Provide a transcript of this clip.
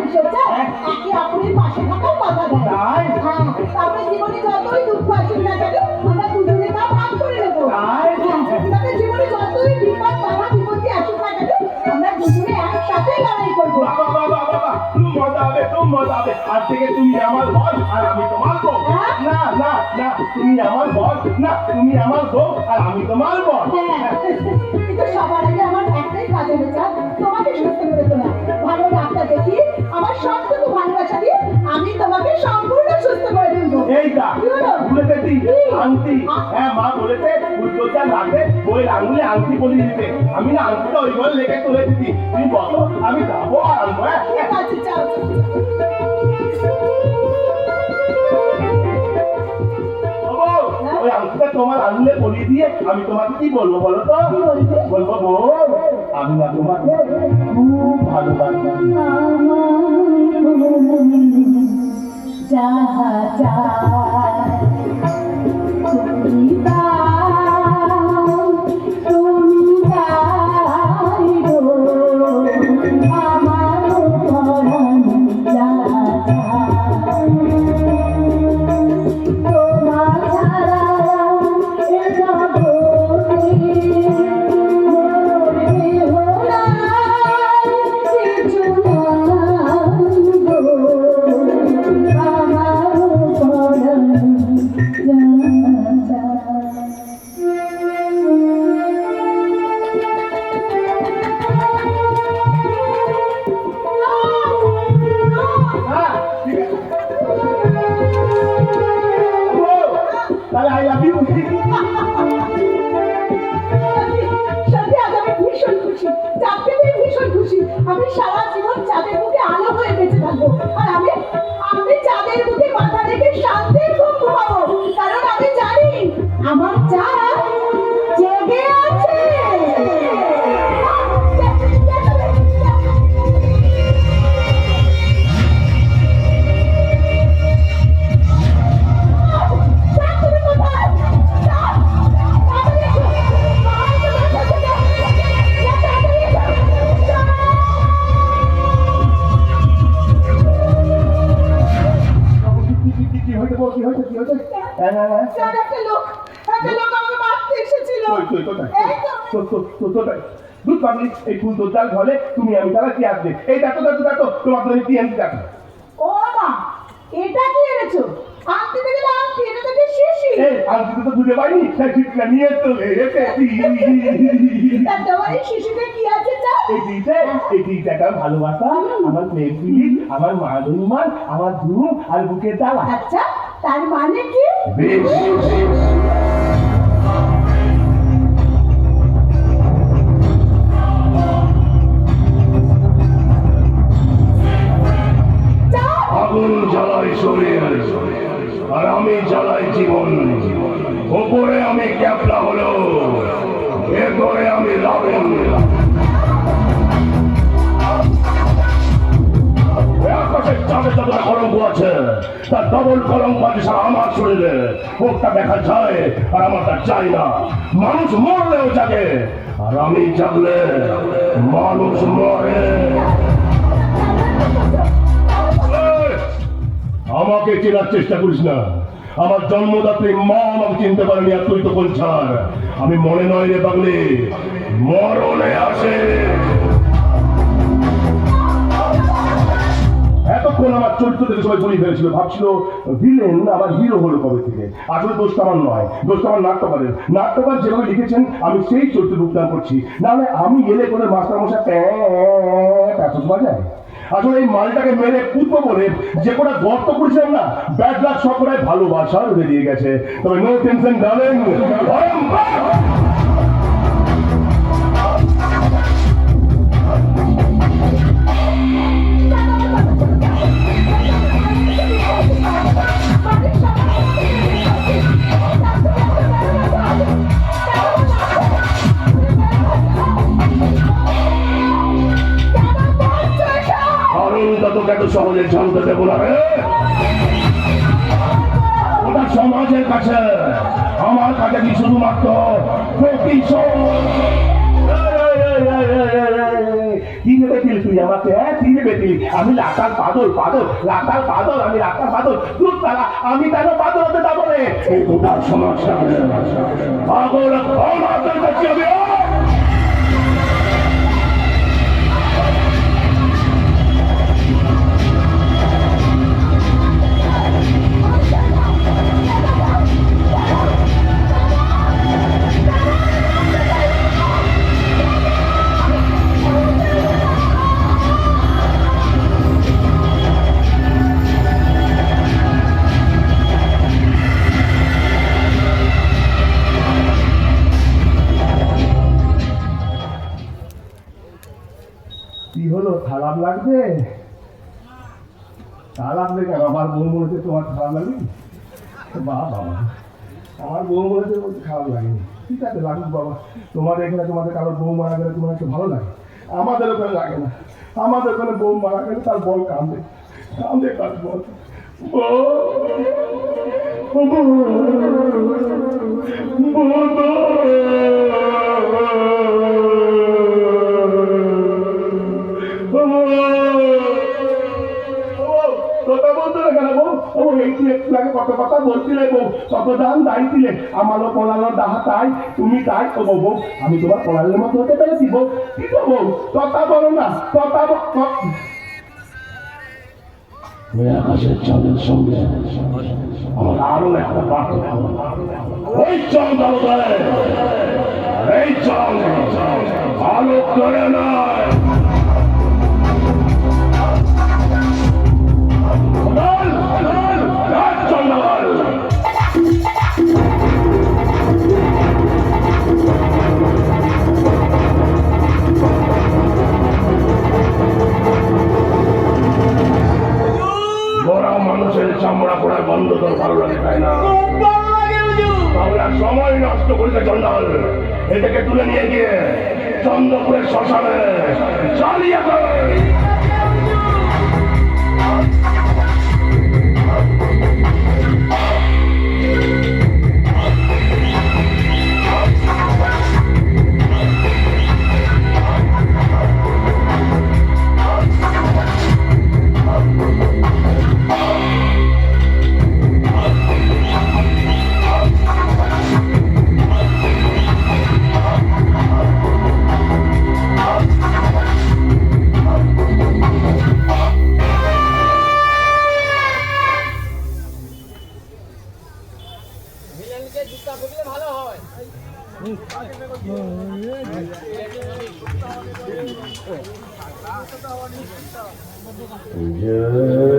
এসেছে একে অপরের পাশে থাকার কথা দেয় তারপরে জীবনে যতই দুঃখ আসুক না কেন আমরা দুজনে তা ভাগ করে নেব। তাদের জীবনে যতই বিপদ বাধা বিপত্তি আসুক না কেন আমরা দুজনে একসাথে লড়াই করব। বাবা বাবা বাবা খুব মজা হবে খুব মজা হবে। আজ থেকে তুমি আমার বস আর আমি তোমার বউ। হ্যাঁ? না না না তুমি আমার বস না তুমি আমার বউ আর আমি তোমার বস। হ্যাঁ। কিন্তু সবার আগে আমার একটাই কাজ হলো তোমাকে সুস্থ করে তোলা। দেখি আমার সবটুকু ভালোবাসা দিয়ে আমি তোমাকে সম্পূর্ণ সুস্থ করে দেবো? আংটি। হ্যাঁ মা বলেছে রাখবে বইয়ের আঙুলে আংটি পরিয়ে দিতে। আমি না আংটিটা ওই ঘরে লেগে তুলে তুমি বলো আমি যাব আর আনব হ্যাঁ? ঠিক আছে চাও ওই আংটিটা তোমার আঙুলে পরিয়ে দিয়ে আমি তোমাকে কি বলব বলো তো? বলব বউ। আমি না তোমাকে ভালোবাসি যাহা চায় কি কি কি বল কি হয়েছে? হ্যাঁ হ্যাঁ হ্যাঁ। একটা লোক একটা লোক আমাকে মারতে এসেছিল। কই কই কোথায় এই তো। তো তো তো দুধ পাবলি এই ফুল তোর জাল ঘরে তুমি আমি তারা কি আসবে। এই দেখো দেখো দেখো তোমার জন্য কি আনতে দেখো। ও মা এটা কি এনেছো? আনতে না আনতে এটা থেকে শিশি। এই আজকে তো দুধে পাইনি তাই ঠিকটা নিয়ে চলে এসেছি। তা তোমার এই শিশিতে কি আছে এই দিতে এই দিকটা ভালোবাসা আমার প্রেম আমার মা ধুমান আমার ধুম আর বুকের জ্বালা আচ্ছা তার মানে কি? বেশ আগুন জ্বালাই শরীর আর আমি জ্বালাই জীবন। ওপরে আমি ক্যাপলা চাঁদে কলঙ্ক আছে। তার ডবল কলঙ্ক আছে, সারা আমার শরীরে। মুখটা দেখা যায়, আর চাই না। মানুষ মরলেও জাগে, আর আমি জাগলে মানুষ মরে। আমাকে চেনার চেষ্টা করিস না। আমার জন্মদাত্রী মা আমাকে চিনতে পারেনি, আর তুই তো ছাড় আমি মনে নয় রে পাগলি, মরণে আসে। এতক্ষণ আমার চরিত্র থেকে সবাই বলি ফেলেছিল। ভাবছিল ভিলেন আবার হিরো হলো কবে থেকে? আসলে দোষটা আমার নয়। দোষটা আমার নাট্যকারের। নাট্যকার যেভাবে লিখেছেন, আমি সেই চরিত্র রূপদান করছি। নাহলে আমি এলে করে মাস্টার মশাই প্যাঁচ বাজায় আসলে এই মালটাকে মেরে পুতবো বলে যে কটা গর্ত করেছিলাম না ব্যাড লাক সব কটাই ভালোবাসা বেরিয়ে গেছে। তবে নো টেনশন ডালেন তোকে এত সহজে জানতে দেবো না ওটা সমাজের কাছে, আমার কাছে কি শুধুমাত্র হ্যাঁ? আমি লাটার পাদল পাদল লাটার পাদল আমি লাটার পাদল তুই তারা আমি কেন পাদল হতে যাব রে। সমস্যা খারাপ লাগছে? খারাপ লেগে আমার বউ মনে হচ্ছে তোমার খারাপ লাগে বা বাবা। আমার বউ মনে হচ্ছে খারাপ লাগেনি। ঠিক আছে লাগুক বাবা। তোমার এখানে তোমাদের কারোর বউ মারা গেলে তোমার একটু ভালো লাগে? আমাদের ওখানে লাগে না। আমাদের ওখানে বউ মারা গেলে তার বল কান্দে কান্দে তার বল বউ, বউ, একটু আগে কত কথা বলছিলে বউ কত দাম দাঁড়িয়েছিলে আমারও পড়ানোর দাহা তাই তুমি তাই ও বউ। আমি তোমার পড়ালের মতো হতে পেরেছি বউ। কি তো বউ? কথা বলো না ক- ওই আকাশের চাঁদের সঙ্গে। আমার আরও একটা প্রার্থনা ওই চন্দ্র এই চন্দ্র আলো করে নয়। এটাকে তুলে নিয়ে গিয়ে চন্দ্রপুরের শ্মশানে চালিয়ে 안녕.